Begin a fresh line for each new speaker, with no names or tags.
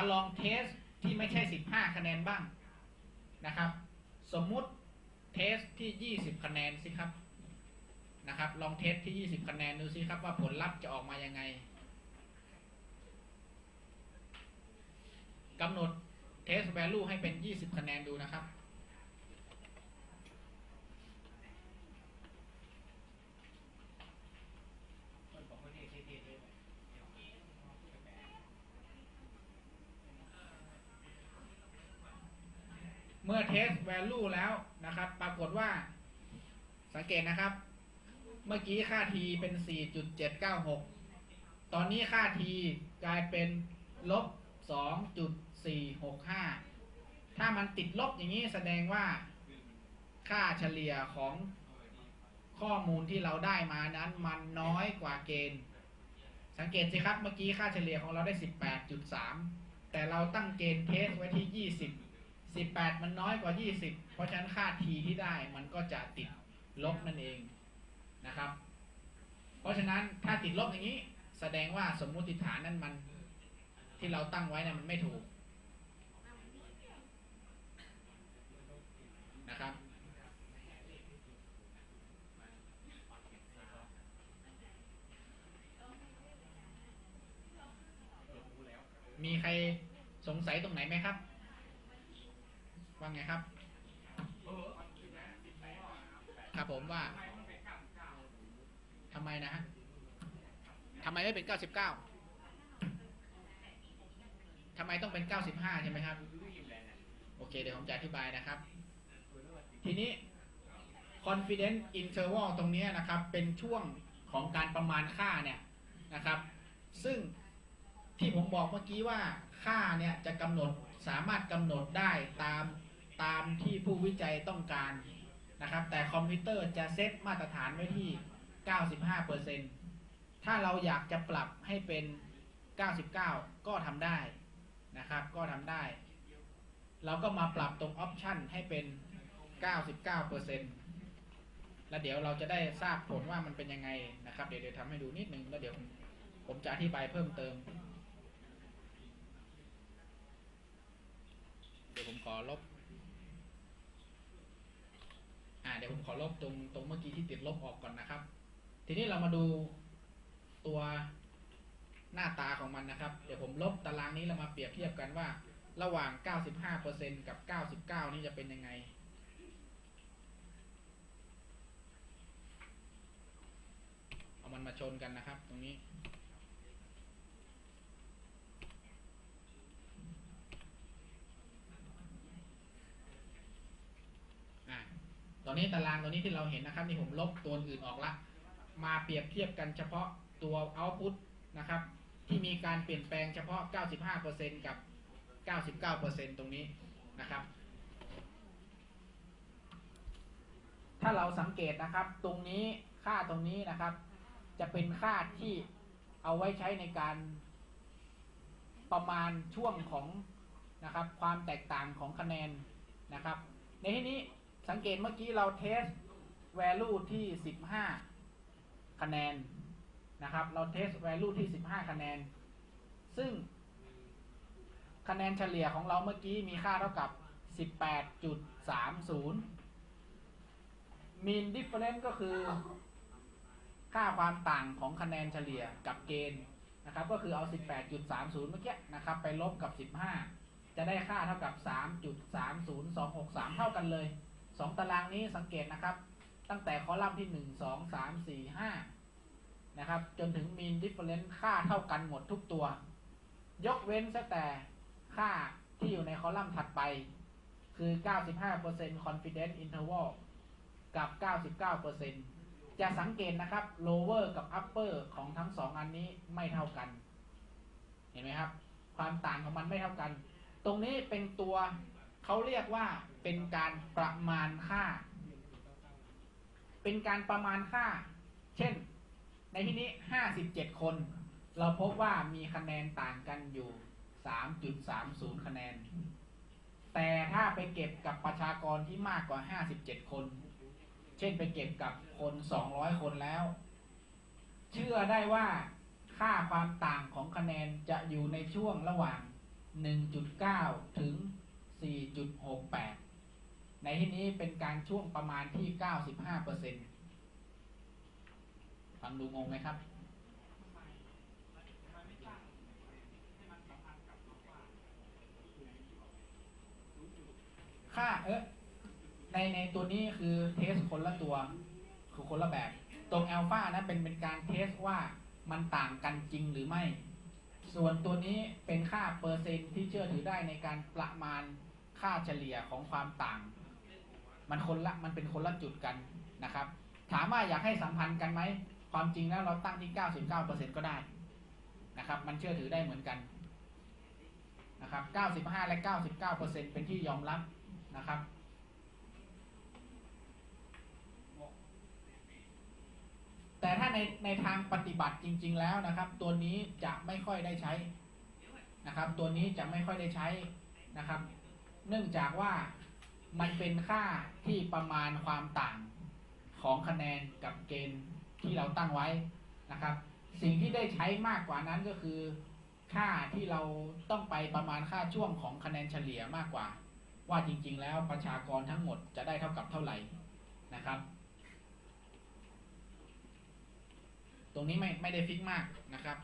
มาลองเทสที่ไม่ใช่ 15 คะแนนบ้างนะครับ สมมุติเทสที่ 20 คะแนนสิครับนะครับ ลองเทสที่ 20 คะแนนดูสิครับว่าผลลัพธ์จะออกมายังไงกำหนดเทส value ให้เป็น 20 คะแนนดูนะครับ เมื่อเทส value แล้วนะครับ ปรากฏว่า สังเกตนะครับ เมื่อกี้ค่า t เป็น 4.796 ตอนนี้ค่า t กลายเป็นลบ 2.465 ถ้ามันติดลบอย่างนี้แสดงว่าค่าเฉลี่ยของข้อมูลที่เราได้มานั้นมันน้อยกว่าเกณฑ์ สังเกตสิครับเมื่อกี้ค่าเฉลี่ยของเราได้ 18.3 แต่เราตั้งเกณฑ์เทสไว้ที่ 20 18มันน้อยกว่า20เพราะฉะนั้นค่า t ที่ได้มันก็จะติดลบนั่นเองนะครับ เพราะฉะนั้นถ้าติดลบอย่างนี้ แสดงว่าสมมุติฐานนั้นมันที่เราตั้งไว้นะมันไม่ถูกนะครับมีใครสงสัยตรงไหนไหมครับ ว่าไงครับ ครับผมว่าทำไมนะฮะทำไมไม่เป็นเก้าสิบเก้าทำไมต้องเป็นเก้าสิบห้าใช่ไหมครับ โอเค เดี๋ยวผมจะอธิบายนะครับ ทีนี้ confidence interval ตรงนี้นะครับ เป็นช่วงของการประมาณค่าเนี่ยนะครับ ซึ่งที่ผมบอกเมื่อกี้ว่าค่าเนี่ยจะกำหนดสามารถกำหนดได้ตาม ตามที่ผู้วิจัยต้องการนะครับ แต่คอมพิวเตอร์จะเซตมาตรฐานไว้ที่ 95%ถ้าเราอยากจะปรับให้เป็น 99 ก็ทำได้นะครับ ก็ทำได้ เราก็มาปรับตรงออปชันให้เป็น 99%แล้วเดี๋ยวเราจะได้ทราบผลว่ามันเป็นยังไงนะครับ เดี๋ยวเดี๋ยวทำให้ดูนิดนึง แล้วเดี๋ยวผมจะอธิบายเพิ่มเติม เดี๋ยวผมขอลบ อ่าเดี๋ยวผมขอลบตรงตรงเมื่อกี้ที่ติดลบออกก่อนนะครับ ทีนี้เรามาดูตัวหน้าตาของมันนะครับ เดี๋ยวผมลบตารางนี้เรามาเปรียบเทียบกันว่า ระหว่าง 95%กับ 99 นี่จะเป็นยังไง เอามันมาชนกันนะครับ ตรงนี้ อะ ตอนนี้ตารางตัวนี้ที่เราเห็นนะครับนี่ผมลบตัวอื่นออกละ มาเปรียบเทียบกันเฉพาะตัว output นะครับ ที่มีการเปลี่ยนแปลงเฉพาะ 95%กับ 99%ตรงนี้นะครับ ถ้าเราสังเกตนะครับ ตรงนี้ค่าตรงนี้นะครับ จะเป็นค่าที่เอาไว้ใช้ในการประมาณช่วงของนะครับ ความแตกต่างของคะแนนนะครับ ในที่นี้ สังเกตเมื่อกี้เราเทส value ที่ 15 คะแนนนะครับ เราเทส value ที่ 15 คะแนน ซึ่ง คะแนนเฉลี่ยของเราเมื่อกี้มีค่าเท่ากับ 18.30 mean difference ก็คือ ค่าความต่างของคะแนนเฉลี่ยกับเกณฑ์นะครับ ก็คือเอา 18.30 เมื่อกี้นะครับ ไปลบกับ 15 จะได้ค่าเท่ากับ 3.30263 เท่ากันเลย 2ตารางนี้สังเกตนะครับ ตั้งแต่คอลัมน์ที่1 2 3 4 5นะครับ จนถึง mean difference ค่าเท่ากันหมดทุกตัว ยกเว้นแต่ค่าที่อยู่ในคอลัมน์ถัดไป คือ 95% confidence interval กับ 99%จะสังเกตนะครับ lower กับ upper ของทั้งสองอันนี้ไม่เท่ากัน เห็นไหมครับ ความต่างของมันไม่เท่ากัน ตรงนี้เป็นตัว เขาเรียกว่าเป็นการประมาณค่า เป็นการประมาณค่า เช่น ในที่นี้57คน เราพบว่ามีคะแนนต่างกันอยู่3.30คะแนน แต่ถ้าไปเก็บกับประชากรที่มากกว่า57คน เช่นไปเก็บกับคน200คนแล้ว เชื่อได้ว่าค่าความต่างของคะแนนจะอยู่ในช่วงระหว่าง 1.9 ถึง 4.68 ในที่นี้เป็นการช่วงประมาณที่ 95เปอร์เซ็นต์ฟังดูงงไหมครับค่าเอ๊ะในในตัวนี้คือเทสคนละตัว คือคนละแบบ ตรงอัลฟานะเป็นเป็นการเทสว่ามันต่างกันจริงหรือไม่ ส่วนตัวนี้เป็นค่าเปอร์เซ็นต์ที่เชื่อถือได้ในการประมาณ ค่าเฉลี่ยของความต่าง มันคนละมันเป็นคนละจุดกันนะครับ ถามว่าอยากให้สัมพันธ์กันไหมความจริงแล้วเราตั้งที่ 99%ก็ได้นะครับ มันเชื่อถือได้เหมือนกันนะครับ 95 และ 99%เป็นที่ยอมรับนะครับแต่ถ้าในในทางปฏิบัติจริง ๆ แล้วนะครับ ตัวนี้จะไม่ค่อยได้ใช้นะครับ ตัวนี้จะไม่ค่อยได้ใช้นะครับ เนื่องจากว่ามันเป็นค่าที่ประมาณความต่างของคะแนนกับเกณฑ์ที่เราตั้งไว้นะครับ สิ่งที่ได้ใช้มากกว่านั้นก็คือ ค่าที่เราต้องไปประมาณค่าช่วงของคะแนนเฉลี่ยมากกว่า ว่าจริง ๆ แล้วประชากรทั้งหมดจะได้เท่ากับเท่าไหร่นะครับ ตรงนี้ไม่ไม่ได้ฟิกมากนะครับ